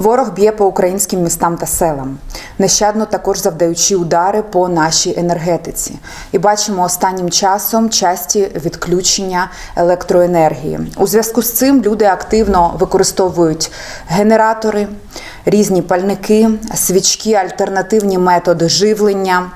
Ворог б'є по українським містам та селам, нещадно також завдаючи удари по нашій енергетиці. І бачимо останнім часом часті відключення електроенергії. У зв'язку з цим люди активно використовують генератори, різні пальники, свічки, альтернативні методи живлення.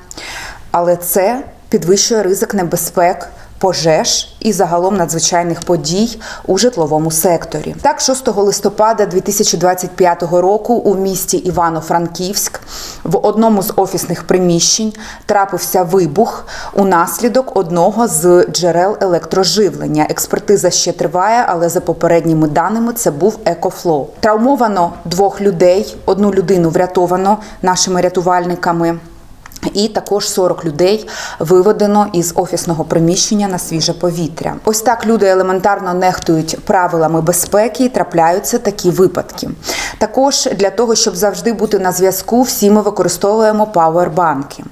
Але це підвищує ризик небезпек пожеж і загалом надзвичайних подій у житловому секторі. Так, 6 листопада 2025 року у місті Івано-Франківськ в одному з офісних приміщень трапився вибух унаслідок одного з джерел електроживлення. Експертиза ще триває, але за попередніми даними це був екофлоу. Травмовано двох людей. Одну людину врятовано нашими рятувальниками. І також 40 людей виведено із офісного приміщення на свіже повітря. Ось так люди елементарно нехтують правилами безпеки. і Трапляються такі випадки. Також для того, щоб завжди бути на зв'язку, всі ми використовуємо пауербанки.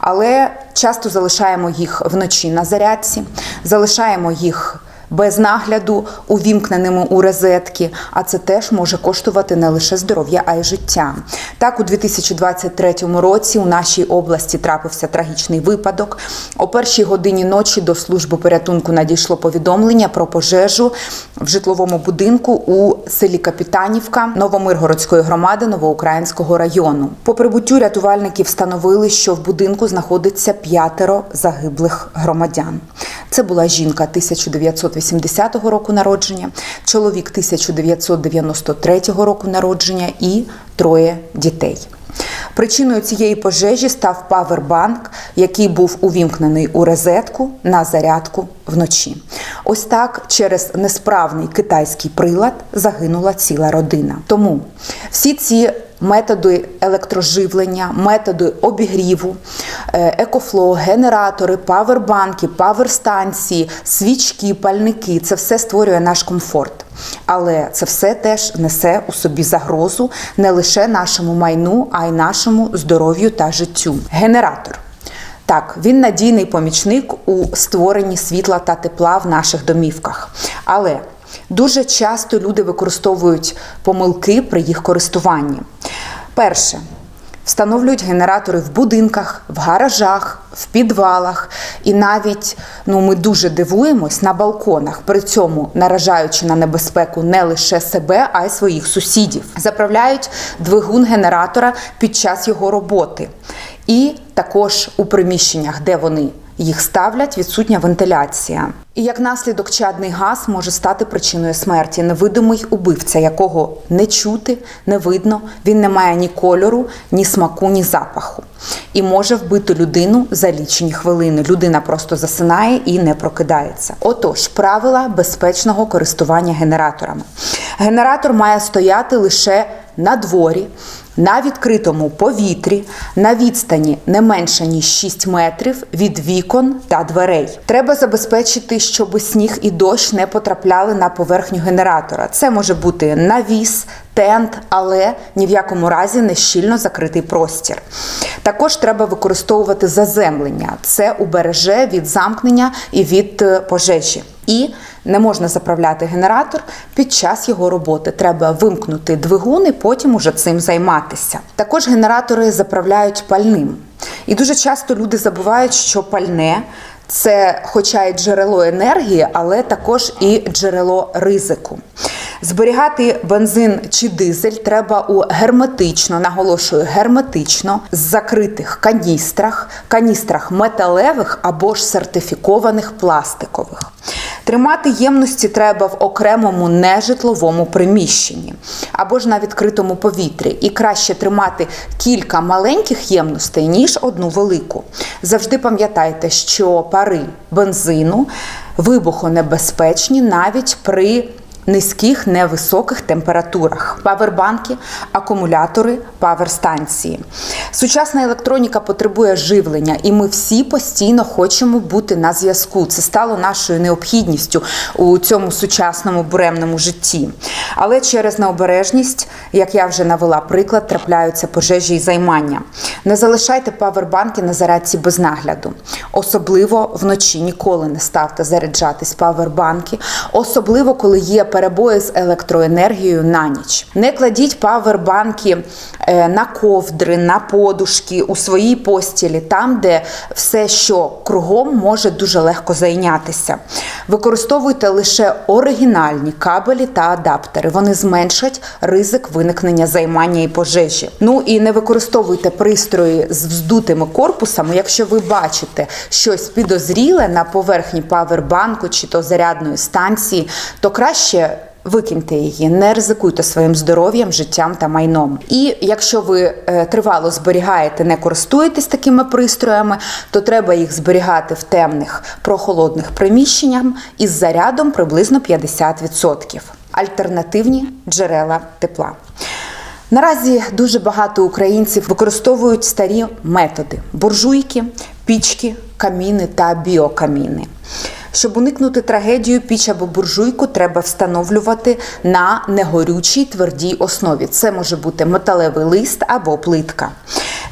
Але часто залишаємо їх вночі на зарядці, залишаємо їх без нагляду, увімкненими у розетки, а це теж може коштувати не лише здоров'я, а й життя. Так, у 2023 році у нашій області трапився трагічний випадок. О першій годині ночі до служби порятунку надійшло повідомлення про пожежу в житловому будинку у селі Капітанівка Новомиргородської громади Новоукраїнського району. По прибуттю рятувальники встановили, що в будинку знаходиться п'ятеро загиблих громадян. Це була жінка 1980 року народження, чоловік 1993 року народження і троє дітей. Причиною цієї пожежі став павербанк, який був увімкнений у розетку на зарядку вночі. Ось так через несправний китайський прилад загинула ціла родина. Тому всі ці методи електроживлення, методи обігріву, е, екофло, генератори, павербанки, паверстанції, свічки, пальники це все створює наш комфорт. Але це все теж несе у собі загрозу не лише нашому майну, а й нашому здоров'ю та життю. Генератор. Так, він надійний помічник у створенні світла та тепла в наших домівках. Але дуже часто люди використовують помилки при їх користуванні. Перше. Встановлюють генератори в будинках, в гаражах, в підвалах, і навіть ну ми дуже дивуємось на балконах, при цьому наражаючи на небезпеку не лише себе, а й своїх сусідів. Заправляють двигун генератора під час його роботи, і також у приміщеннях, де вони їх ставлять, відсутня вентиляція. І як наслідок чадний газ може стати причиною смерті. Невидимий убивця, якого не чути, не видно, він не має ні кольору, ні смаку, ні запаху. І може вбити людину за лічені хвилини. Людина просто засинає і не прокидається. Отож, правила безпечного користування генераторами. Генератор має стояти лише на дворі, на відкритому повітрі, на відстані не менше ніж 6 метрів від вікон та дверей. Треба забезпечити, щоб сніг і дощ не потрапляли на поверхню генератора. Це може бути навіс, тент, але ні в якому разі не щільно закритий простір. Також треба використовувати заземлення. Це убереже від замкнення і від е, пожежі. І не можна заправляти генератор під час його роботи. Треба вимкнути двигун і потім уже цим займатися. Також генератори заправляють пальним. І дуже часто люди забувають, що пальне це, хоча й джерело енергії, але також і джерело ризику. Зберігати бензин чи дизель треба у герметично, наголошую, герметично закритих каністрах, каністрах металевих або ж сертифікованих пластикових. Тримати ємності треба в окремому нежитловому приміщенні або ж на відкритому повітрі. І краще тримати кілька маленьких ємностей, ніж одну велику. Завжди пам'ятайте, що пари бензину вибухонебезпечні навіть при низьких невисоких температурах, павербанки, акумулятори, паверстанції. Сучасна електроніка потребує живлення, і ми всі постійно хочемо бути на зв'язку. Це стало нашою необхідністю у цьому сучасному буремному житті. Але через необережність, як я вже навела приклад, трапляються пожежі і займання. Не залишайте павербанки на зарядці без нагляду. Особливо вночі ніколи не ставте заряджатись павербанки, особливо коли є перебої з електроенергією на ніч. Не кладіть павербанки е, на ковдри, на подушки у своїй постілі, там, де все, що кругом, може дуже легко зайнятися. Використовуйте лише оригінальні кабелі та адаптери. Вони зменшать ризик виникнення займання і пожежі. Ну і не використовуйте пристрої з вздутими корпусами, якщо ви бачите щось підозріле на поверхні павербанку чи то зарядної станції, то краще. Викиньте її, не ризикуйте своїм здоров'ям, життям та майном. І якщо ви е, тривало зберігаєте, не користуєтесь такими пристроями, то треба їх зберігати в темних прохолодних приміщеннях із зарядом приблизно 50%. Альтернативні джерела тепла. Наразі дуже багато українців використовують старі методи: буржуйки, пічки, каміни та біокаміни. Щоб уникнути трагедію, піч або буржуйку треба встановлювати на негорючій твердій основі. Це може бути металевий лист або плитка.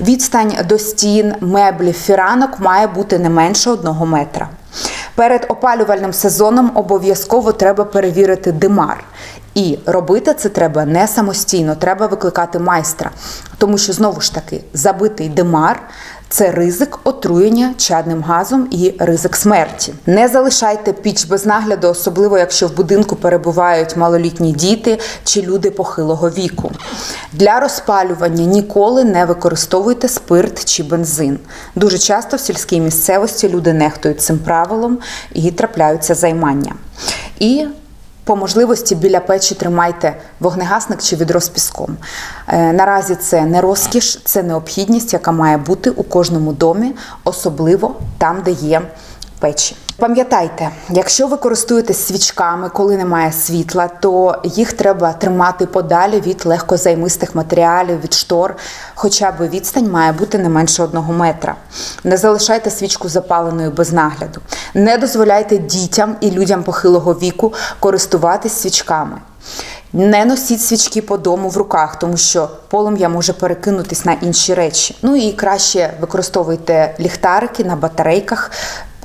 Відстань до стін, меблів, фіранок має бути не менше одного метра. Перед опалювальним сезоном обов'язково треба перевірити димар. І робити це треба не самостійно, треба викликати майстра, тому що знову ж таки забитий димар це ризик отруєння чадним газом і ризик смерті. Не залишайте піч без нагляду, особливо якщо в будинку перебувають малолітні діти чи люди похилого віку. Для розпалювання ніколи не використовуйте спирт чи бензин. Дуже часто в сільській місцевості люди нехтують цим правилом і трапляються займання. І по можливості біля печі тримайте вогнегасник чи відро з піском. Е, Наразі це не розкіш, це необхідність, яка має бути у кожному домі, особливо там, де є печі. Пам'ятайте, якщо ви користуєтесь свічками, коли немає світла, то їх треба тримати подалі від легкозаймистих матеріалів, від штор. Хоча б відстань має бути не менше одного метра. Не залишайте свічку запаленою без нагляду. Не дозволяйте дітям і людям похилого віку користуватись свічками. Не носіть свічки по дому в руках, тому що полум'я може перекинутись на інші речі. Ну і краще використовуйте ліхтарики на батарейках.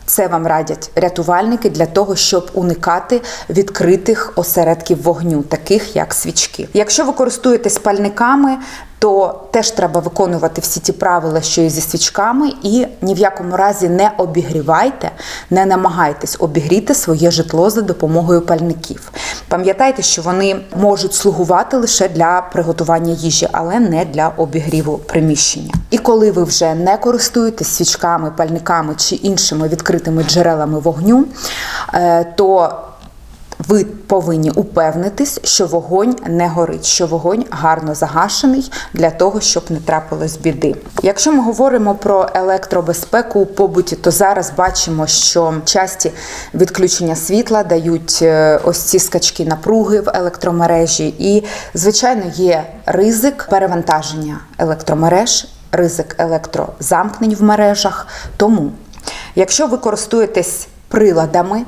Це вам радять рятувальники для того, щоб уникати відкритих осередків вогню, таких як свічки. Якщо ви користуєтесь пальниками, то теж треба виконувати всі ті правила, що і зі свічками, і ні в якому разі не обігрівайте, не намагайтесь обігріти своє житло за допомогою пальників. Пам'ятайте, що вони можуть слугувати лише для приготування їжі, але не для обігріву приміщення. І коли ви вже не користуєтесь свічками, пальниками чи іншими відкритими джерелами вогню, е, то ви повинні упевнитись, що вогонь не горить, що вогонь гарно загашений для того, щоб не трапилось біди. Якщо ми говоримо про електробезпеку у побуті, то зараз бачимо, що часті відключення світла дають е, ось ці скачки напруги в електромережі, і, звичайно, є ризик перевантаження електромереж, ризик електрозамкнень в мережах. Тому, якщо ви користуєтесь приладами,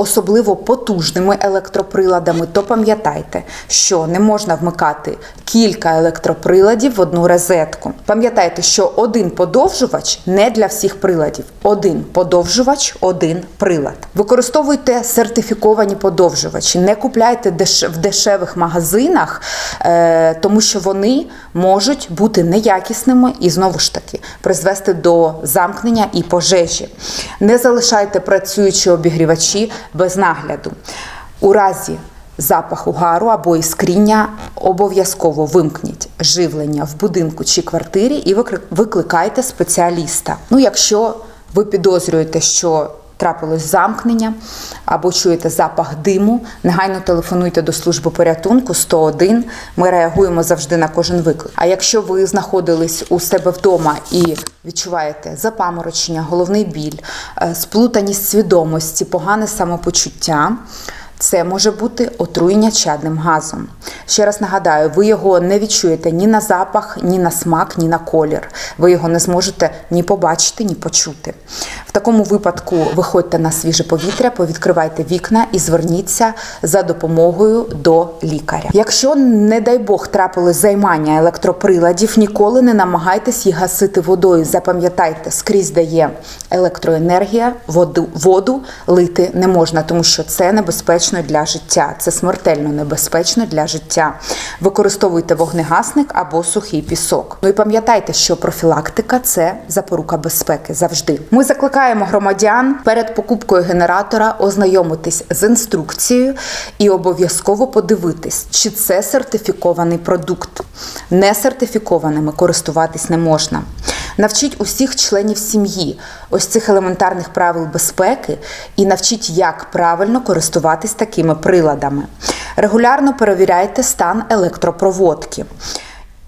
особливо потужними електроприладами, то пам'ятайте, що не можна вмикати кілька електроприладів в одну розетку. Пам'ятайте, що один подовжувач не для всіх приладів. Один подовжувач, один прилад. Використовуйте сертифіковані подовжувачі, не купляйте деш- в дешевих магазинах, е, тому що вони можуть бути неякісними і знову ж таки призвести до замкнення і пожежі. Не залишайте працюючі обігрівачі без нагляду. У разі запаху гару або іскріння обов'язково вимкніть живлення в будинку чи квартирі і викли- викликайте спеціаліста. Ну, якщо ви підозрюєте, що трапилось замкнення або чуєте запах диму, негайно телефонуйте до служби порятунку 101. Ми реагуємо завжди на кожен виклик. А якщо ви знаходились у себе вдома і відчуваєте запаморочення, головний біль, е, сплутаність свідомості, погане самопочуття. Це може бути отруєння чадним газом. Ще раз нагадаю, ви його не відчуєте ні на запах, ні на смак, ні на колір. Ви його не зможете ні побачити, ні почути. В такому випадку виходьте на свіже повітря, повідкривайте вікна і зверніться за допомогою до лікаря. Якщо, не дай Бог, трапилось займання електроприладів, ніколи не намагайтесь їх гасити водою. Запам'ятайте, скрізь дає електроенергія, воду, воду лити не можна, тому що це небезпечно небезпечно для життя. Це смертельно небезпечно для життя. Використовуйте вогнегасник або сухий пісок. Ну і пам'ятайте, що профілактика це запорука безпеки завжди. Ми закликаємо громадян перед покупкою генератора ознайомитись з інструкцією і обов'язково подивитись, чи це сертифікований продукт. Не сертифікованими користуватись не можна. Навчіть усіх членів сім'ї ось цих елементарних правил безпеки і навчіть, як правильно користуватись такими приладами. Регулярно перевіряйте стан електропроводки.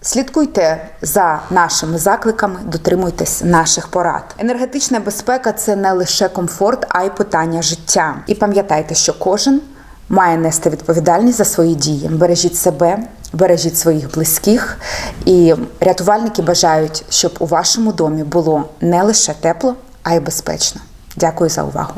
Слідкуйте за нашими закликами, дотримуйтесь наших порад. Енергетична безпека це не лише комфорт, а й питання життя. І пам'ятайте, що кожен має нести відповідальність за свої дії. Бережіть себе, бережіть своїх близьких. І рятувальники бажають, щоб у вашому домі було не лише тепло, а й безпечно. Дякую за увагу.